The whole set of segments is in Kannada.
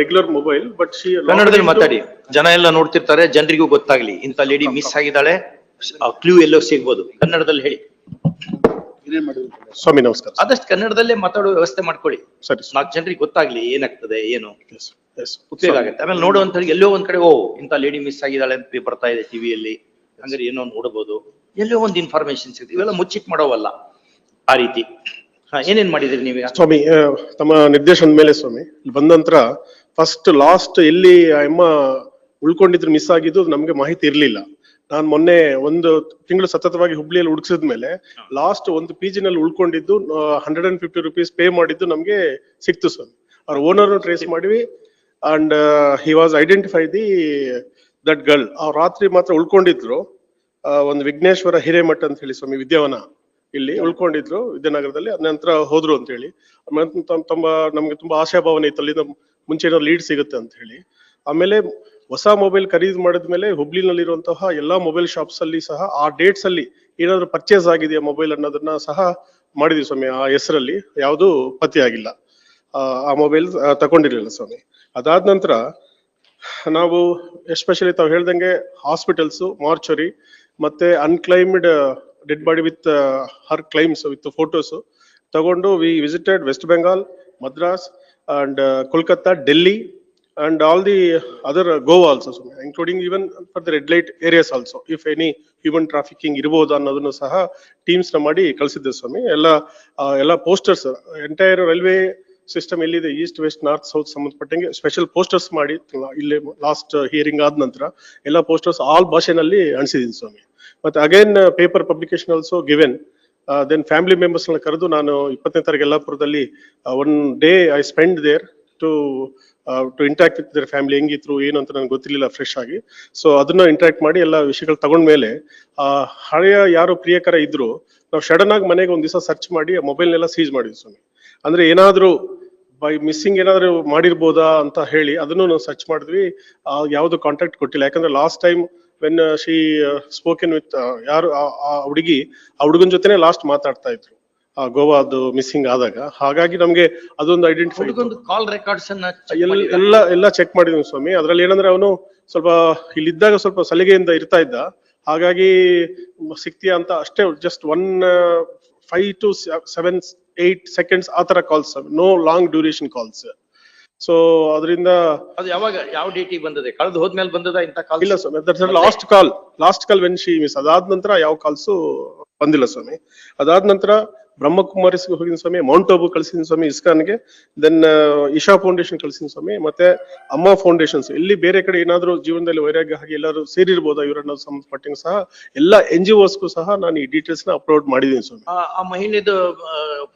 ರೆಗ್ಯುಲರ್ ಮೊಬೈಲ್ ಬಟ್ ಕನ್ನಡದಲ್ಲಿ ಮಾತಾಡಿ. ಜನ ಎಲ್ಲ ನೋಡ್ತಿರ್ತಾರೆ ಜನರಿಗೂ ಗೊತ್ತಾಗ್ಲಿ. ಇಂಥ ಲೇಡಿ ಮಿಸ್ ಆಗಿದ್ದಾಳೆ. ಕ್ಲೂ ಎಲ್ಲೋ ಸಿಗ್ಬೋದು. ಕನ್ನಡದಲ್ಲಿ ಹೇಳಿ. ಸ್ವಾಮಿ ನಮಸ್ಕಾರ. ಆದಷ್ಟು ಕನ್ನಡದಲ್ಲೇ ಮಾತಾಡೋ ವ್ಯವಸ್ಥೆ ಮಾಡ್ಕೊಳ್ಳಿ. ಸರಿ ನಾಲ್ಕು ಜನರಿಗೆ ಗೊತ್ತಾಗ್ಲಿ ಏನಾಗ್ತದೆ ಏನು? Yes, yes. ಉಪಯೋಗ ಆಗುತ್ತೆ. ಆಮೇಲೆ ನೋಡುವಂತ ಎಲ್ಲೋ ಒಂದ್ ಕಡೆ ಓ ಇಂಥ ಲೇಡಿ ಮಿಸ್ ಆಗಿದ್ದಾಳೆ ಅಂತ ಬರ್ತಾ ಇದೆ ಟಿವಿಯಲ್ಲಿ ಹಂಗಾರೆ ಏನೋ ನೋಡಬಹುದು ಎಲ್ಲೋ ಒಂದು ಇನ್ಫಾರ್ಮೇಶನ್ ಸಿಗುತ್ತೆ ಇವೆಲ್ಲ ಮುಚ್ಚಿಟ್ ಮಾಡೋವಲ್ಲ ಆ ರೀತಿ. ಹಾ ಏನೇನ್ ಮಾಡಿದ್ರಿ ನೀವು ಸ್ವಾಮಿ ಆ, ತಮ್ಮ ನಿರ್ದೇಶನದ ಮೇಲೆ ಸ್ವಾಮಿ ಇಲ್ಲಿ ಬಂದ ನಂತರ ಫಸ್ಟ್ ಲಾಸ್ಟ್ ಎಲ್ಲಿ ಆ ಅಮ್ಮ ಉಳ್ಕೊಂಡಿದ್ರು ಮಿಸ್ ಆಗಿದ್ದು ನಮ್ಗೆ ಮಾಹಿತಿ ಇರ್ಲಿಲ್ಲ. ನಾನ್ ಮೊನ್ನೆ ಒಂದು ತಿಂಗಳು ಸತತವಾಗಿ ಹುಬ್ಳಿಯಲ್ಲಿ ಹುಡುಕ್ಸಿದ ಮೇಲೆ ಲಾಸ್ಟ್ ಒಂದು ಪಿ ನಲ್ಲಿ ಉಳ್ಕೊಂಡಿದ್ದು hundred and fifty rupees pay ಮಾಡಿದ್ದು ನಮ್ಗೆ ಸಿಕ್ತು ಸ್ವಾಮಿ. ಅವ್ರ ಓನರ್ ಟ್ರೇಸ್ ಮಾಡಿವಿ and he was identify the that girl ಅವ್ರು ರಾತ್ರಿ ಮಾತ್ರ ಉಳ್ಕೊಂಡಿದ್ರು ಆ, ಒಂದು ವಿಘ್ನೇಶ್ವರ ಹಿರೇಮಠ ಅಂತ ಹೇಳಿ ಸ್ವಾಮಿ ವಿದ್ಯಾವನ. ಇಲ್ಲಿ ಉಳ್ಕೊಂಡಿದ್ರು ವಿದ್ಯಾನಗರದಲ್ಲಿ. ಅದ ನಂತರ ಹೋದ್ರು ಅಂತ ಹೇಳಿ ತುಂಬಾ ನಮ್ಗೆ ತುಂಬಾ ಆಶಾಭಾವನೆ ಇತ್ತು ಅಲ್ಲಿ ಮುಂಚೆ ಏನೋ ಲೀಡ್ ಸಿಗುತ್ತೆ ಅಂತ ಹೇಳಿ ಆಮೇಲೆ ಹೊಸ ಮೊಬೈಲ್ ಖರೀದಿ ಮಾಡಿದ್ಮೇಲೆ ಹುಬ್ಳಿನಲ್ಲಿರುವಂತಹ ಎಲ್ಲಾ ಮೊಬೈಲ್ ಶಾಪ್ಸ್ ಅಲ್ಲಿ ಸಹ ಆ ಡೇಟ್ಸ್ ಅಲ್ಲಿ ಏನಾದ್ರು ಪರ್ಚೇಸ್ ಆಗಿದೆಯಾ ಮೊಬೈಲ್ ಅನ್ನೋದನ್ನ ಸಹ ಮಾಡಿದ್ವಿ ಸ್ವಾಮಿ. ಆ ಹೆಸರಲ್ಲಿ ಯಾವುದು ಪತ್ತೆ ಆಗಿಲ್ಲ. ಆ ಮೊಬೈಲ್ ತಗೊಂಡಿರ್ಲಿಲ್ಲ ಸ್ವಾಮಿ. ಅದಾದ ನಂತರ ನಾವು ಎಸ್ಪೆಷಲಿ ತಾವು ಹೇಳ್ದಂಗೆ ಹಾಸ್ಪಿಟಲ್ಸ್ ಮಾರ್ಚರಿ ಮತ್ತೆ unclaimed dead body with her claims with photos ತಗೊಂಡು we visited west Bengal Madras and Kolkata Delhi and all the other Goa also including even for the red light areas also if any human trafficking ಇರ್ಬೋದು ಅನ್ನೋದನ್ನು ಸಹ ಟೀಮ್ಸ್ನ ಮಾಡಿ ಕಳಿಸಿದ್ದೆ ಸ್ವಾಮಿ. ಎಲ್ಲ ಎಲ್ಲ ಪೋಸ್ಟರ್ಸ್ ಎಂಟೈರ್ ರೈಲ್ವೆ ಸಿಸ್ಟಮ್ ಎಲ್ಲಿದೆ? ಈಸ್ಟ್ ವೆಸ್ಟ್ ನಾರ್ತ್ ಸೌತ್ ಸಂಬಂಧಪಟ್ಟಂಗೆ ಸ್ಪೆಷಲ್ ಪೋಸ್ಟರ್ಸ್ ಮಾಡಿ ಇಲ್ಲಿ ಲಾಸ್ಟ್ ಹಿಯರಿಂಗ್ ಆದ ನಂತರ ಎಲ್ಲ ಪೋಸ್ಟರ್ಸ್ ಆಲ್ ಭಾಷೆನಲ್ಲಿ ಅಣಿಸಿದ್ದೀನಿ ಸ್ವಾಮಿ. ಮತ್ತೆ again paper publication also given then family ಮೆಂಬರ್ಸ್ನ ಕರೆದು ನಾನು ಇಪ್ಪತ್ತನೇ ತಾರೀಕು ಯಲ್ಲಾಪುರದಲ್ಲಿ one day I spend there to to interact with their family ಹೆಂಗಿದ್ರು, ಏನು ಅಂತ ನನಗೆ ಗೊತ್ತಿರಲಿಲ್ಲ ಫ್ರೆಶ್ ಆಗಿ. ಸೊ ಅದನ್ನ ಇಂಟ್ರಾಕ್ಟ್ ಮಾಡಿ ಎಲ್ಲ ವಿಷಯಗಳು ತಗೊಂಡ್ಮೇಲೆ ಆ, ಹಳೆಯ ಯಾರು ಪ್ರಿಯಕರ ಇದ್ರು, ನಾವು ಸಡನ್ ಆಗಿ ಮನೆಗೆ ಒಂದ್ ದಿವಸ ಸರ್ಚ್ ಮಾಡಿ ಮೊಬೈಲ್ನೆಲ್ಲ ಸೀಸ್ ಮಾಡಿದ್ವಿ ಸ್ವಾಮಿ. ಅಂದ್ರೆ ಏನಾದ್ರು ಬೈ ಮಿಸ್ಸಿಂಗ್ ಏನಾದ್ರು ಮಾಡಿರ್ಬೋದಾ ಅಂತ ಹೇಳಿ, ಅದನ್ನು ನಾವು ಸರ್ಚ್ ಮಾಡಿದ್ವಿ. ಯಾವ್ದು ಕಾಂಟ್ಯಾಕ್ಟ್ ಕೊಟ್ಟಿಲ್ಲ. ಯಾಕಂದ್ರೆ last time when she spoken with ಯಾರು ಆ- ಹುಡುಗಿ ಆ ಹುಡುಗನ ಜೊತೆನೆ ಲಾಸ್ಟ್ ಮಾತಾಡ್ತಾ ಇದ್ರು. ಆ ಗೋವಾದು ಮಿಸ್ಸಿಂಗ್ ಆದಾಗ. ಹಾಗಾಗಿ ನಮ್ಗೆ ಅದೊಂದು ಐಡೆಂಟಿಫೈ ಕಾಲ್ ರೆಕಾರ್ಡ್ಸ್ ಎಲ್ಲ? ಎಲ್ಲ ಚೆಕ್ ಮಾಡಿದ್ವಿ ಸ್ವಾಮಿ. ಅದ್ರಲ್ಲಿ ಏನಂದ್ರೆ ಅವನು ಸ್ವಲ್ಪ ಇಲ್ಲಿದ್ದಾಗ ಸ್ವಲ್ಪ ಸಲಿಗೆಯಿಂದ ಇರ್ತಾ ಇದ್ದ. ಹಾಗಾಗಿ ಸಿಕ್ತಿಯಾ ಅಂತ ಅಷ್ಟೇ just one five two seven eight seconds ಆ ತರ calls no long duration calls so ಅದರಿಂದ ಅದು ಯಾವಾಗ ಯಾವ ಡೇಟಿಗೆ ಬಂದದೆ? ಕಳೆದು ಹೋದ್ಮೇಲೆ ಬಂದದ ಇಂತ ಕಾಲ್ ಇಲ್ಲ ಸ್ವಾಮಿ last call last call when she miss ಅದಾದ ನಂತರ ಯಾವ ಕಾಲ್ಸು ಬಂದಿಲ್ಲ ಸ್ವಾಮಿ. ಅದಾದ ನಂತರ ಬ್ರಹ್ಮಕುಮಾರಿಸ್ ಹೋಗಿನ ಸ್ವಾಮಿ ಮೌಂಟ್ ಆಬು ಕಳಿಸಿದ ಸ್ವಾಮಿ ಇಸ್ಕಾನ್ಗೆ. ದೆನ್ ಇಶಾ ಫೌಂಡೇಶನ್ ಕಳಿಸಿದ ಸ್ವಾಮಿ ಮತ್ತೆ ಅಮ್ಮ ಫೌಂಡೇಶನ್ಸ್ ಇಲ್ಲಿ ಬೇರೆ ಕಡೆ ಏನಾದ್ರು ಜೀವನದಲ್ಲಿ ವೈರಾಗ್ಯ ಹಾಗೆ ಎಲ್ಲರೂ ಸೇರಿರ್ಬೋದು? ಇವರನ್ನ ಸಂಬಂಧಪಟ್ಟಂಗೆ ಸಹ ಎಲ್ಲ ಎನ್ ಜಿ ಓಸ್ಗೂ ಸಹ ನಾನು ಈ ಡೀಟೇಲ್ಸ್ನ ಅಪ್ಲೋಡ್ ಮಾಡಿದ್ದೀನಿ ಸ್ವಾಮಿ. ಆ ಮಹಿಳೆದು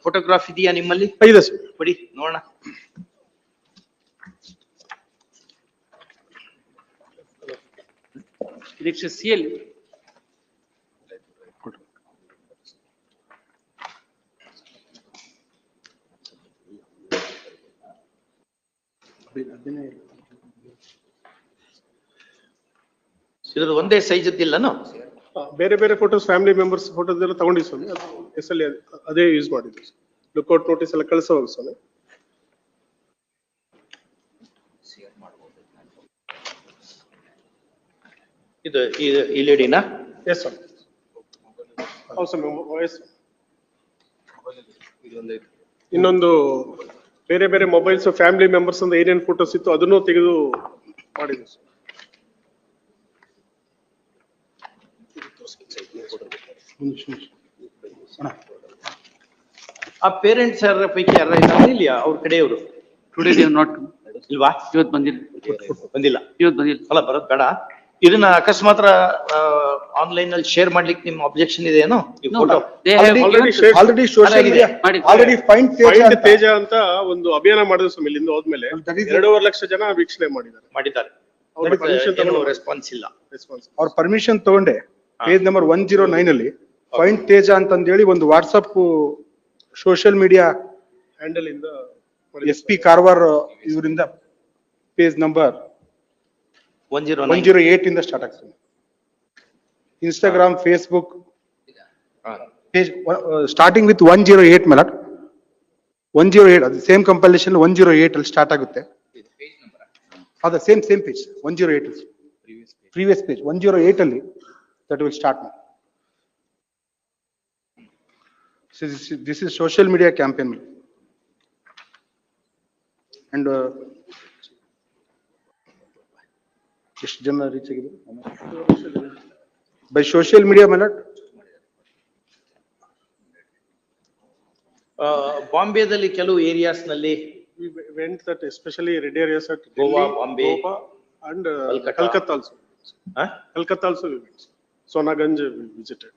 ಫೋಟೋಗ್ರಾಫ್ ಇದೆಯಾ ನಿಮ್ಮಲ್ಲಿ? ಇದೆ ಸ್ವಾಮಿ. ಕೊಡಿ ನೋಡೋಣ. ಇದಕ್ಕೆ ಸಿ ಎಲ್ ಇರೋದು ಒಂದೇ ಸೈಜ್ ಇದ್ದಿಲ್ಲನು? ಬೇರೆ ಬೇರೆ ಫೋಟೋಸ್ ಫ್ಯಾಮಿಲಿ ಮೆಂಬರ್ಸ್ ಫೋಟೋಸ್ ಎಲ್ಲ ತಗೊಂಡಿವಿ ಸ್ವಾಮಿ. ಅದು ಅಲ್ಲಿ ಅದೇ ಯೂಸ್ ಮಾಡಿದ್ವಿ. ಲುಕ್ಔಟ್ ನೋಟಿಸ್ ಎಲ್ಲ ಕಳಿಸೋವಾಗ ಸ್ವಾಮಿ. ಇದು ಈ- ಈ ಲೇಡಿನಾ? ಎಸ್ ಹೌದು ಇನ್ನೊಂದು ಬೇರೆ ಬೇರೆ ಮೊಬೈಲ್ಸ್ ಫ್ಯಾಮಿಲಿ ಮೆಂಬರ್ಸ್ ಅಂತ ಏನೇನ್ ಫೋಟೋಸ್ ಇತ್ತು ಅದನ್ನು ತೆಗೆದು ಮಾಡಿದ್ವಿ ಸ್ವಾಮಿ. ಆ ಪೇರೆಂಟ್ಸ್ ಯಾರ ಪೈಕಿ ಯಾರ ಇದ್ದಾರೆ? ಇಲ್ಲಿಯಾ ಅವ್ರ ಕಡೆಯವರು? ಟುಡೇ ದೇವ್ ನಾಟ್ ಇಲ್ವಾ? ಇವತ್ತು ಬಂದಿಲ್ಲ. ಬಂದಿಲ್ಲ. ಇವತ್ತು ಬಂದಿಲ್ಲ. ಅಲ್ಲ ಬರೋದ್ ಬೇಡ. ಇದನ್ನ ಅಕಸ್ಮಾತ್ ಆನ್ಲೈನ್ ಅಲ್ಲಿ ಶೇರ್ ಮಾಡ್ಲಿಕ್ಕೆ ನಿಮ್ ಅಬ್ಜೆಕ್ಷನ್ ಇದೆ ಈ No, photo they have Already given- shared- already social media ಮಾಡಿ. ಆಲ್ರೆಡಿ ಫೈಂಡ್ ತೇಜ ಅಂತ. ತೇಜ ಅಂತ ಒಂದು ಅಭಿಯಾನ ಮಾಡಿದ್ರು ಸ್ವಾಮಿ ಇಲ್ಲಿಂದ ಹೋದ್ಮೇಲೆ. That is- ಎರಡೂವರೆ ಲಕ್ಷ ಜನ ವೀಕ್ಷಣೆ ಮಾಡಿದ್ದಾರೆ. ಮಾಡಿದ್ದಾರೆ. ಅವ್ರ permission ತಗೊಂಡು ರೆಸ್ಪಾನ್ಸ್ ಇಲ್ಲ. ರೆಸ್ಪಾನ್ಸ್ ಅವ್ರ ಪರ್ಮಿಷನ್ ತಗೊಂಡೆ. Page number one zero nine ಅಲ್ಲಿ. ಫೈಂಡ್ ತೇಜ ಅಂತಂದೇಳಿ ಒಂದು ವಾಟ್ಸಪ್ ಸೋಷಿಯಲ್ ಮೀಡಿಯಾ ಹ್ಯಾಂಡಲ್ ಇಂದ ಎಸ್ ಪಿ ಕಾರವಾರ ಇವರಿಂದ page number one zero one zero eight ಇಂದ ಸ್ಟಾರ್ಟ್ ಆಗ್ತದೆ. Instagram Facebook page starting with one zero eight ಮೇಲಕ್. One zero eight ಅದು same compilation one zero eight ಅಲ್ಲಿ ಸ್ಟಾರ್ಟ್ ಆಗುತ್ತೆ. ಅದ same same page one zero eight previous page one zero eight ಅಲ್ಲಿ that will start now this is social media campaign and ಎಷ್ಟು ಜನ ರೀಚ್ ಆಗಿದೆ ಬೈ ಸೋಷಿಯಲ್ ಮೀಡಿಯಾ ಮೇಲೆ ಬಾಂಬೆದಲ್ಲಿ ಕೆಲವು ಏರಿಯಾಸ್ನಲ್ಲಿ We went that especially Goa Bombay and Goa, Delhi, Calcutta also and uh, Kolkata. Kolkata also. ಆ? Kolkata also we went. Sonaganj we visited.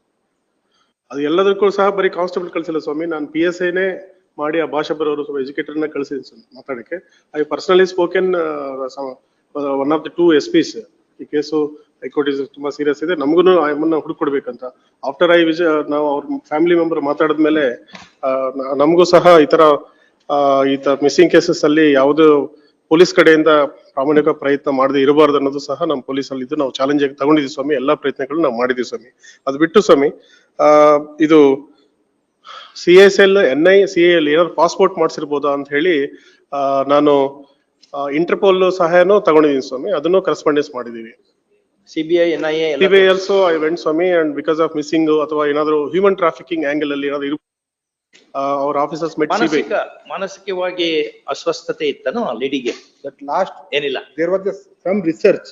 ಅದು ಎಲ್ಲದಕ್ಕೂ ಸಹ ಬರೀ ಕಾನ್ಸ್ಟೇಬಲ್ ಕಳ್ಸಿಲ್ಲ ಸ್ವಾಮಿ ನಾನು ಪಿ ಎಸ್ ಐನೇ ಮಾಡಿ ಆ ಭಾಷೆ ಬರೋರು ಸ್ವಲ್ಪ ಎಜುಕೇಟರ್ನ ಕಳಿಸಿದ್ದೀನಿ ಸರ್ ಮಾತಾಡಕ್ಕೆ I personally spoken one of the two S Ps ಈ ಕೇಸು ಹೈಕೋರ್ಟ್ ಇಸ್ ತುಂಬಾ ಸೀರಿಯಸ್ ಇದೆ. ನಮಗೂ ಅಮ್ಮನ್ನ ಹುಡುಕೊಡ್ಬೇಕಂತ ಆಫ್ಟರ್ ಐ ವಿಜ ನಾವು ಅವ್ರ ಫ್ಯಾಮಿಲಿ ಮೆಂಬರ್ ಮಾತಾಡಿದ್ಮೇಲೆ ಆ, ನ- ನಮಗೂ ಸಹ ಈ ತರ ಈ ತರ ಮಿಸ್ಸಿಂಗ್ ಕೇಸಸ್ ಅಲ್ಲಿ ಯಾವುದು ಪೊಲೀಸ್ ಕಡೆಯಿಂದ ಪ್ರಾಮಾಣಿಕ ಪ್ರಯತ್ನ ಮಾಡದೆ ಇರಬಾರ್ದು ಅನ್ನೋದು ಸಹ ನಮ್ಮ ಪೊಲೀಸ್ ಅಲ್ಲಿ ಇದ್ದು ನಾವು ಚಾಲೆಂಜ್ ಆಗಿ ತಗೊಂಡಿದ್ವಿ ಸ್ವಾಮಿ. ಎಲ್ಲಾ ಪ್ರಯತ್ನಗಳು ನಾವು ಮಾಡಿದೀವಿ ಸ್ವಾಮಿ. ಅದು ಬಿಟ್ಟು ಸ್ವಾಮಿ ಆ ಇದು C S L N I C L ಏನಾದ್ರು ಪಾಸ್ಪೋರ್ಟ್ ಮಾಡಿಸಿರ್ಬೋದಾ ಅಂತ ಹೇಳಿ ನಾನು ಇಂಟರ್ಪೋಲ್ ಸಹಾಯನೂ ತಗೊಂಡಿದ್ದೀನಿ ಸ್ವಾಮಿ. ಅದನ್ನು ಕರೆಸ್ಪಾಂಡೆನ್ಸ್ ಮಾಡಿದೀವಿ. CBI N I B also I went Swami and because of missing ಅಥವಾ ಏನಾದ್ರು ಹ್ಯೂಮನ್ ಟ್ರಾಫಿಕಿಂಗ್ ಆಂಗಲ್ ಅಲ್ಲಿ ಏನಾದ್ರು ಅವ್ರ ಆಫೀಸರ್ಸ್ ಮೆಟ್ ಸಿಬಿಐ ಮಾನಸಿಕವಾಗಿ ಅಸ್ವಸ್ಥತೆ ಇತ್ತನು ಲೇಡಿಗೆ ದಟ್ ಲಾಸ್ಟ್ ಏನಿಲ್ಲ. There was some research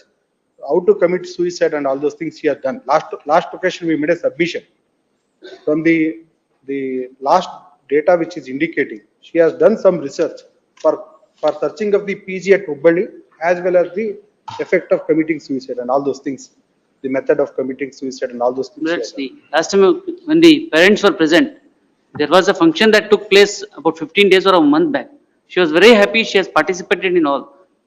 how to commit suicide and all those things you have done last last location we made a submission from the the last data which is indicating she has done some research for for searching of the PG at Hubbali as well as the effect of committing suicide and all those things. The method of committing suicide and all those things. That's the, last time when the parents were present, there was a function that took place about fifteen days or a month back. She was very happy, she has participated in all.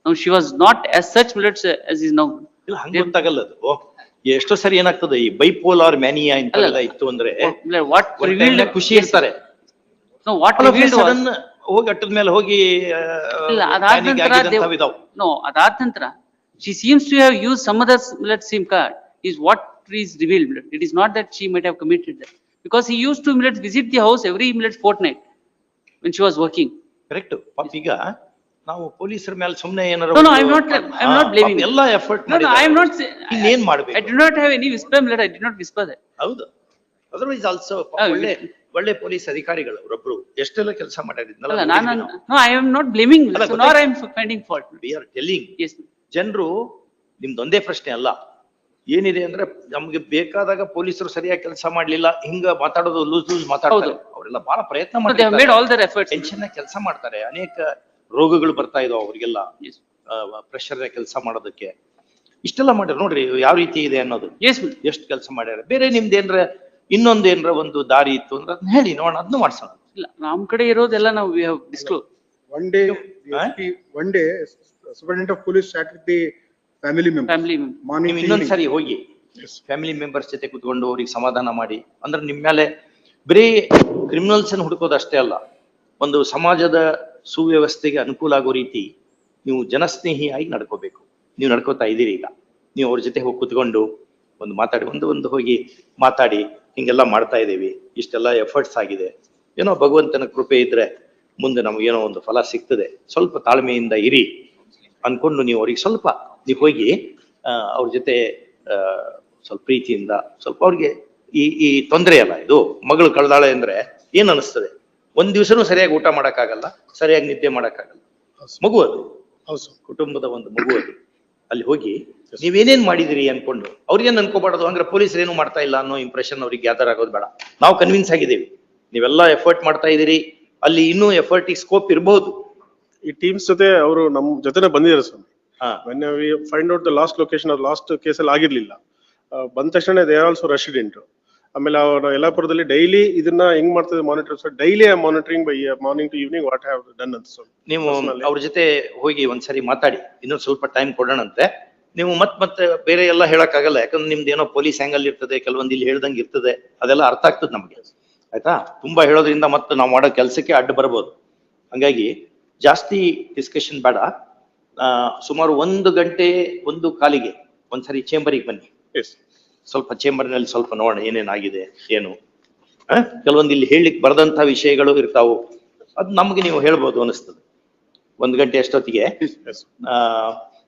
Now, she was not as such millets as is now. ಇಲ್ಲ ಹಂಗ ಗೊತ್ತಾಗಲ್ಲ ಅದು ಎಷ್ಟೋ ಸರಿ ಏನಾಗ್ತದೆ ಈ ಬೈಪೋಲಾರ್ ಮ್ಯಾನಿಯಾ ಅಲ್ಲ. ಇತ್ತು ಅಂದ್ರೆ ನ್ಯಾಗ್ ಖುಷಿ ಇರ್ತಾರೆ ಹೋಗಿ ಅಟ್ಟದ ಮೇಲೆ ಹೋಗಿ ಇಲ್ಲ, ಅದಾದ ನಂತರ ನೋ ಅದಾದ ನಂತರ, she seems to have used some other millet SIM card is what is revealed. It is not that she might have committed that. Because he used to millet visit the house every millet fortnight when she was working. Correct. ಪಾಪ ಈಗ ನಾವು ಪೊಲೀಸರ ಮೇಲೆ ಸುಮ್ನೆ ಏನಾರ No, no, ಒಂದು- I am not, I am ಹಾ, not blaming. ಎಲ್ಲ effort No, no, I am not saying. ಇನ್ನೇನ್ I did not have any whisper millet, I did not whisper that. ಹೌದು ಅದರ್ವೈಸ್ ಆಲ್ಸೋ ಒಳ್ಳೆ ಒಳ್ಳೆ ಪೊಲೀಸ್ ಅಧಿಕಾರಿಗಳು ಅವರೊಬ್ರು ಎಷ್ಟೆಲ್ಲ ಕೆಲಸ ಮಾಡಿದ್ನಲ್ಲ ನಾನು, ನೋ ವಿ ಆರ್ ಟೆಲ್ಲಿಂಗ್ ಜನರು ನಿಮ್ದೊಂದೇ ಪ್ರಶ್ನೆ ಅಲ್ಲ. ಏನಿದೆ ಅಂದ್ರೆ ನಮ್ಗೆ ಬೇಕಾದಾಗ ಪೊಲೀಸರು ಸರಿಯಾಗಿ ಕೆಲಸ ಮಾಡ್ಲಿಲ್ಲ. ಹಿಂಗ ಮಾತಾಡೋದು ಲೂಸ್ ಲೂಸ್ ಮಾತಾಡೋದು. ಅವರೆಲ್ಲ ಬಹಳ ಪ್ರಯತ್ನ ಮಾಡ್ತಾರೆ ಟೆನ್ಷನ್ ಕೆಲಸ ಮಾಡ್ತಾರೆ. ಅನೇಕ ರೋಗಗಳು ಬರ್ತಾ ಇದಾವ ಅವ್ರಿಗೆಲ್ಲ. ಪ್ರೆಷರ್ ಕೆಲಸ ಮಾಡೋದಕ್ಕೆ. ಇಷ್ಟೆಲ್ಲ ಮಾಡ್ಯಾರ ನೋಡ್ರಿ ಯಾವ ರೀತಿ ಇದೆ ಅನ್ನೋದು. ಎಷ್ಟು ಕೆಲಸ ಮಾಡ್ಯಾರ. ಬೇರೆ ನಿಮ್ದು ಏನ್ರ ಇನ್ನೊಂದ್ ಒಂದು ದಾರಿ ಇತ್ತು ಅಂದ್ರೆ ಅದನ್ನ ಹೇಳಿ ನೋಡೋಣ ಅದನ್ನು ಮಾಡ್ಸೋಣ ಇಲ್ಲ, ನಮ್ ಕಡೆ ಇರೋದೆಲ್ಲ ನಾವು we have disclosed. One day, the Huh? SP one day, superintendent of police sat with the family members. Family. Morning ನೀವು ಇನ್ನೊಂದ್ evening. ಸರಿ ಹೋಗಿ ಫ್ಯಾಮಿಲಿ ಮೆಂಬರ್ಸ್ ಜೊತೆ ಕುತ್ಕೊಂಡು ಅವ್ರಿಗೆ ಸಮಾಧಾನ ಮಾಡಿ ಅಂದ್ರೆ ನಿಮ್ ಮೇಲೆ ಬರೀ ಕ್ರಿಮಿನಲ್ಸ್ ಅನ್ನು ಹುಡುಕೋದಷ್ಟೇ ಅಲ್ಲ ಒಂದು ಸಮಾಜದ ಸುವ್ಯವಸ್ಥೆಗೆ ಅನುಕೂಲ ಆಗೋ ರೀತಿ ನೀವು ಜನಸ್ನೇಹಿಯಾಗಿ ನಡ್ಕೋಬೇಕು ನೀವು ನಡ್ಕೋತಾ ಇದ್ದೀರಿ ಈಗ ನೀವು ಅವ್ರ ಜೊತೆ ಹೋಗಿ ಕುತ್ಕೊಂಡು ಒಂದು ಮಾತಾಡಿ ಒಂದು ಒಂದು ಹೋಗಿ ಮಾತಾಡಿ ಹಿಂಗೆಲ್ಲ ಮಾಡ್ತಾ ಇದ್ದೀವಿ ಇಷ್ಟೆಲ್ಲ ಎಫರ್ಟ್ಸ್ ಆಗಿದೆ. ಏನೋ ಭಗವಂತನ ಕೃಪೆ ಇದ್ರೆ ಮುಂದೆ ನಮಗೇನೋ ಒಂದು ಫಲ ಸಿಗ್ತದೆ. ಸ್ವಲ್ಪ ತಾಳ್ಮೆಯಿಂದ ಇರಿ ಅನ್ಕೊಂಡು ನೀವು ಅವ್ರಿಗೆ ಸ್ವಲ್ಪ ನೀವು ಹೋಗಿ ಅವ್ರ ಜೊತೆ ಸ್ವಲ್ಪ ಪ್ರೀತಿಯಿಂದ ಸ್ವಲ್ಪ ಅವ್ರಿಗೆ ಈ ಈ ತೊಂದರೆ ಅಲ್ಲ ಇದು. ಮಗಳು ಕಳ್ದಾಳೆ ಅಂದ್ರೆ ಏನ್ ಅನಿಸ್ತದೆ? ಒಂದ್ ದಿವ್ಸನೂ ಸರಿಯಾಗಿ ಊಟ ಮಾಡಕ್ಕಾಗಲ್ಲ ಸರಿಯಾಗಿ ನಿದ್ದೆ ಮಾಡಕ್ಕಾಗಲ್ಲ. ಮಗು ಅದು. ಕುಟುಂಬದ ಒಂದು ಮಗು ಅದು. ಅಲ್ಲಿ ಹೋಗಿ ನೀವೇನೇನ್ ಮಾಡಿದಿರಿ ಅನ್ಕೊಂಡು ಅವ್ರಿಗೇನ್ ಅನ್ಕೋಬಾರ್ದು? ಅಂದ್ರೆ ಪೊಲೀಸರು ಏನು ಮಾಡ್ತಾ ಇಲ್ಲ ಅನ್ನೋ ಇಂಪ್ರೆಷನ್ ಅವ್ರಿಗೆ ಗ್ಯಾದರ್ ಆಗೋದು ಬೇಡ. ನಾವು ಕನ್ವಿನ್ಸ್ ಆಗಿದ್ದೀವಿ. ನೀವೆಲ್ಲ ಎಫರ್ಟ್ ಮಾಡ್ತಾ ಇದೀರಿ ಅಲ್ಲಿ ಇನ್ನೂ ಎಫರ್ಟ್ ಸ್ಕೋಪ್ ಇರಬಹುದು ಈ ಟೀಮ್ಸ್ ಜೊತೆ ಅವರು ನಮ್ಮ ಜೊತೆನೆ ಬಂದಿದ್ದಾರೆ ಸ್ವಾಮಿ ಹಾ. When find out the last location last ಕೇಸಲ್ಲಿ ಆಗಿರ್ಲಿಲ್ಲ. ಬಂದ ತಕ್ಷಣ ದೇ ಆರ್ ಆಲ್ಸೋ ರೆಸಿಡೆಂಟ್ ಆಮೇಲೆ ಅವರ ಯಲ್ಲಾಪುರದಲ್ಲಿ ಡೈಲಿ ಇದನ್ನ ಹೆಂಗ್ ಮಾಡ್ತದೆ monitor daily I monitoring by morning to evening what have done ಅಂತ ಸರ್. ನೀವು. ಅವ್ರ ಜೊತೆ ಹೋಗಿ ಒಂದ್ಸರಿ ಮಾತಾಡಿ. ಇನ್ನೊಂದು ಸ್ವಲ್ಪ ಟೈಮ್ ಕೊಡೋಣಂತೆ. ನೀವು ಮತ್ ಮತ್ತೆ ಬೇರೆ ಎಲ್ಲ ಹೇಳಕ್ಕಾಗಲ್ಲ. ಯಾಕಂದ್ರೆ ನಿಮ್ದು ಏನೋ ಪೊಲೀಸ್ ಆಂಗಲ್ ಇರ್ತದೆ ಕೆಲವೊಂದು ಇಲ್ಲಿ ಹೇಳ್ದಂಗೆ ಇರ್ತದೆ. ಅದೆಲ್ಲ ಅರ್ಥ ಆಗ್ತದೆ ನಮಗೆ. ಆಯ್ತಾ? ತುಂಬಾ ಹೇಳೋದ್ರಿಂದ ಮತ್ತೆ ನಾವು ಮಾಡೋ ಕೆಲಸಕ್ಕೆ ಅಡ್ಡ ಬರ್ಬೋದು. ಹಂಗಾಗಿ ಜಾಸ್ತಿ ಡಿಸ್ಕಷನ್ ಬೇಡ. ಸುಮಾರು ಒಂದು ಗಂಟೆ ಒಂದು ಕಾಲಿಗೆ ಒಂದ್ಸರಿ ಚೇಂಬರಿಗೆ ಬನ್ನಿ. ಎಸ್ ಸ್ವಲ್ಪ ಚೇಂಬರ್ನಲ್ಲಿ ಸ್ವಲ್ಪ ನೋಡೋಣ ಏನೇನಾಗಿದೆ ಏನು? ಆ? ಕೆಲವೊಂದು ಇಲ್ಲಿ ಹೇಳಲಿಕ್ಕೆ ಬರದಂತ ವಿಷಯಗಳು ಇರ್ತಾವು. ಅದ್ ನಮ್ಗೆ ನೀವು ಹೇಳ್ಬೋದು ಅನಿಸ್ತದೆ ಒಂದ್ ಗಂಟೆ ಆ,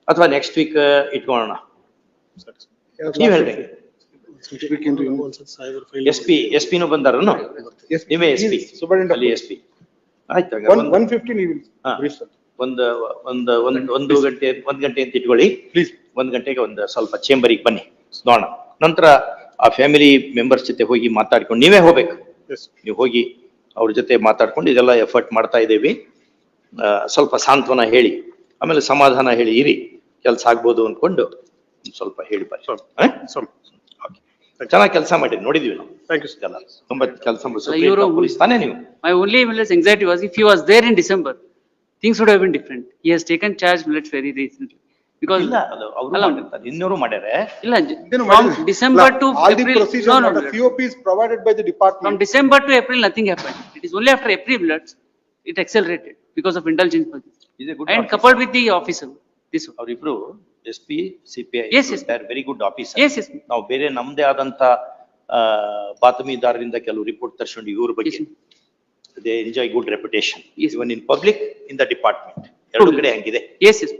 ಅಥವಾ ನೆಕ್ಸ್ಟ್ ವೀಕ್ ಇಟ್ಕೊಳ್ಳೋಣ ನೀವು ಹೇಳ್ರಿ. ಎಸ್ ಪಿ ಎಸ್ ಪಿನೂ ಬಂದಾರನು Yes, ನೀವೇ ಎಸ್ ಪಿ ಅಲ್ಲಿ ಎಸ್ ಪಿ ಆಯ್ತು ಒಂದು-. ಒಂದು ಒಂದು ಒಂದ್ ಒಂದು ಗಂಟೆ ಒಂದ್ ಗಂಟೆ ಅಂತ ಇಟ್ಕೊಳ್ಳಿ. ಪ್ಲೀಸ್ ಒಂದ್ ಗಂಟೆಗೆ ಒಂದು ಸ್ವಲ್ಪ ಚೇಂಬರಿಗೆ ಬನ್ನಿ. ನೋಡೋಣ. ನಂತರ ಆ ಫ್ಯಾಮಿಲಿ ಮೆಂಬರ್ಸ್ ಜೊತೆ ಹೋಗಿ ಮಾತಾಡ್ಕೊಂಡು ನೀವೇ ಹೋಗ್ಬೇಕು. ನೀವು ಹೋಗಿ ಅವ್ರ ಜೊತೆ ಮಾತಾಡ್ಕೊಂಡು ಇದೆಲ್ಲ ಎಫರ್ಟ್ ಮಾಡ್ತಾ ಇದ್ದೀವಿ ಸ್ವಲ್ಪ ಸಾಂತ್ವನ ಹೇಳಿ ಆಮೇಲೆ ಸಮಾಧಾನ ಹೇಳಿ ಇರಿ ಕೆಲಸ ಆಗ್ಬೋದು ಅಂದ್ಕೊಂಡು ಸ್ವಲ್ಪ ಹೇಳಿ? Some. ಚೆನ್ನಾಗಿ ಕೆಲಸ ಮಾಡಿ ನೋಡಿದ್ವಿ ನಾವು ಥ್ಯಾಂಕ್ ಯು. ಎಲ್ಲ ತುಂಬಾ ಕೆಲಸ ಇವ್ರು- ಪೊಲೀಸ್ ತಾನೇ ನೀವು My only millet anxiety was if he was there in December, things would have been different. He has taken charge millets very recently. Because ಇನ್ನೂರು ಮಾಡ್ಯಾರೆ. ಇಲ್ಲ December to from December to because of couple with the office good office yes yes ಬೇರೆ ನಮ್ದೇ ಆದಂತ ಬಾತಮಿದಾರರಿಂದ ಕೆಲವು ರಿಪೋರ್ಟ್ ತರ್ಸ್ಕೊಂಡು ಇವ್ರ ಬಗ್ಗೆ. Enjoy good reputation is in public in the department ಎರಡು ಕಡೆ ಹಂಗಿದೆ. ಎಸ್ ಎಸ್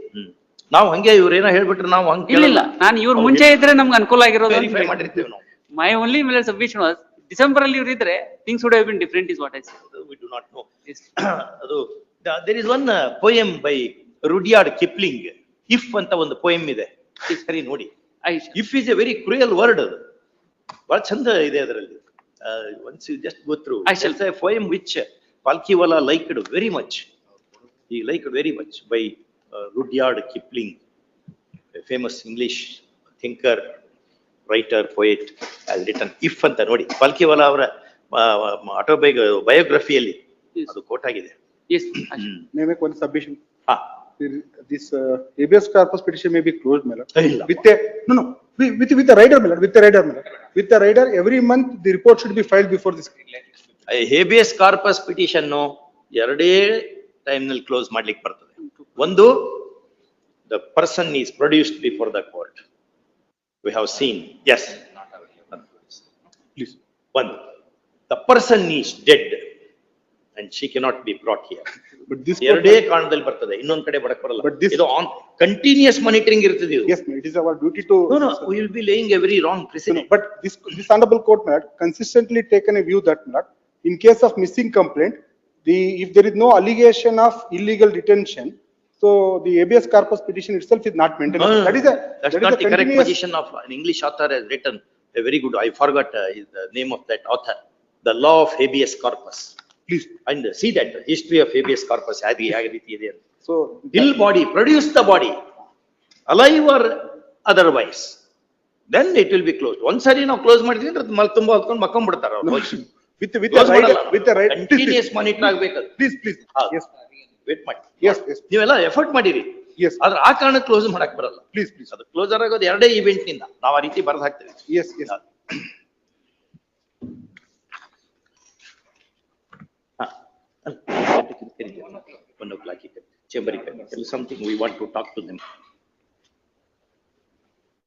ನಾವು ಹಂಗೆ ಇವ್ರೇನೋ ಹೇಳ್ಬಿಟ್ರೆ ನಾವು ಹಂಗೆ ಇಲ್ಲ, ನಾನು ಇವ್ರ ಮುಂಚೆ ಇದ್ರೆ ನಮ್ಗೆ ಅನುಕೂಲ ಆಗಿರೋದು ವೆರಿಫೈ. ಮಾಡಿರ್ತೀವಿ ನಾವು. My only millet submission was, December ಅಲ್ಲಿ ಇವ್ರು ಇದ್ರೆ, things would have been different is what I said. We do not know. ಅದು there is one poem by Rudyard Kipling if ಅಂತ ಒಂದು ಪೋಯಮ್ ಇದೆ. ಸರಿ ನೋಡಿ. If is a very cruel word ಅದು ಬಹಳ ಚಂದ ಇದೆ ಅದರಲ್ಲಿ. Once you just go through I shall- say poem which Palkhivala liked very much ಈ liked very much by Rudyard a famous English thinker, writer poet as return if ಅಂತ ನೋಡಿ ಪಾಲ್ಕಿವಾಲಾ ಅವರ ಆಟೋಬಯೋಗ ಬಯೋಗ್ರಫಿಯಲ್ಲಿ Yes. ಅದು ಕೋಟ್ ಆಗಿದೆ yes, I shall. May I make one submission? ಹಾ This uh, habeas corpus petition may be closed, my lord. ಇಲ್ಲ. With a, no, no, with, with- the a rider, my lord, with the rider, my lord. With the rider, every month, the report should be filed before this. Habeas corpus no. ಎರಡೇ time will close. Madlik ಬರ್ತದೆ ಒಂದು the person is produced before the court we have seen yes Please. ಒಂದು the person is dead and she cannot be brought here But this. ಎರಡೇ ಕಾರಣದಲ್ಲಿ ಬರ್ತದೆ ಇನ್ನೊಂದ್ ಕಡೆ ಬರಕ್ ಬರಲ್ಲ But this- ಇದು ಆನ್ ಕಂಟಿನ್ಯೂಸ್ ಮಾನಿಟರಿಂಗ್ ಇರ್ತದೆ ಇದು Yes, ma'am, it is our duty to. No no will be laying a very wrong No, no, president But this, this honorable court, my lord, consistently taken a view that, my lord, in case of missing complaint, the, if there is no allegation of illegal detention, so the habeas corpus petition itself is not maintained. That is a. That's that is not a the correct continuous- position of an English author has written, a very good, I forgot uh, is the name of that author. The law of habeas corpus. Please, And see that history of habeas corpus, ಹೇಗೆ ಯಾವ ರೀತಿ ಇದೆ ಅಂತ. so. Kill body, produce the body, alive or otherwise. Then it will be closed. ಒಂದ್ಸರಿ ನಾವು ಕ್ಲೋಸ್ ಮಾಡಿದ್ವಿ ಅಂದ್ರೆ ಅದು ಮಲ್ ತುಂಬಾ ಹೊತ್ಕೊಂಡು ಮಕ್ಕೊಂಡ್ಬಿಡ್ತಾರ ಅವ್ರು ಹೋಗಿ. With, with the Close rider, ಮಾಡಲ್ಲ. with the rider. please, please, Continuous monitor ಆಗ್ಬೇಕದು. Please, please, ಹಾ. yes, Wait ಮಾಡಿ ಎಸ್ ಎಸ್ ನೀವೆಲ್ಲ ಎಫರ್ಟ್ ಮಾಡಿರಿ. ಎಸ್ ಆದ್ರೆ ಆ ಕಾರಣ ಕ್ಲೋಸ್ ಮಾಡಕ್ ಬರಲ್ಲ. ಪ್ಲೀಸ್ ಪ್ಲೀಸ್ ಅದು ಕ್ಲೋಸರ್ ಆಗೋದು ಎರಡೇ ಇವೆಂಟ್ನಿಂದ. ನಾವು ರೀತಿ ಬರ್ದ ಹಾಕ್ತೇವೆ. Yes yes one o'clock ಇದೆ ಚೇಂಬರ್ ಇದೆ something we want to talk to them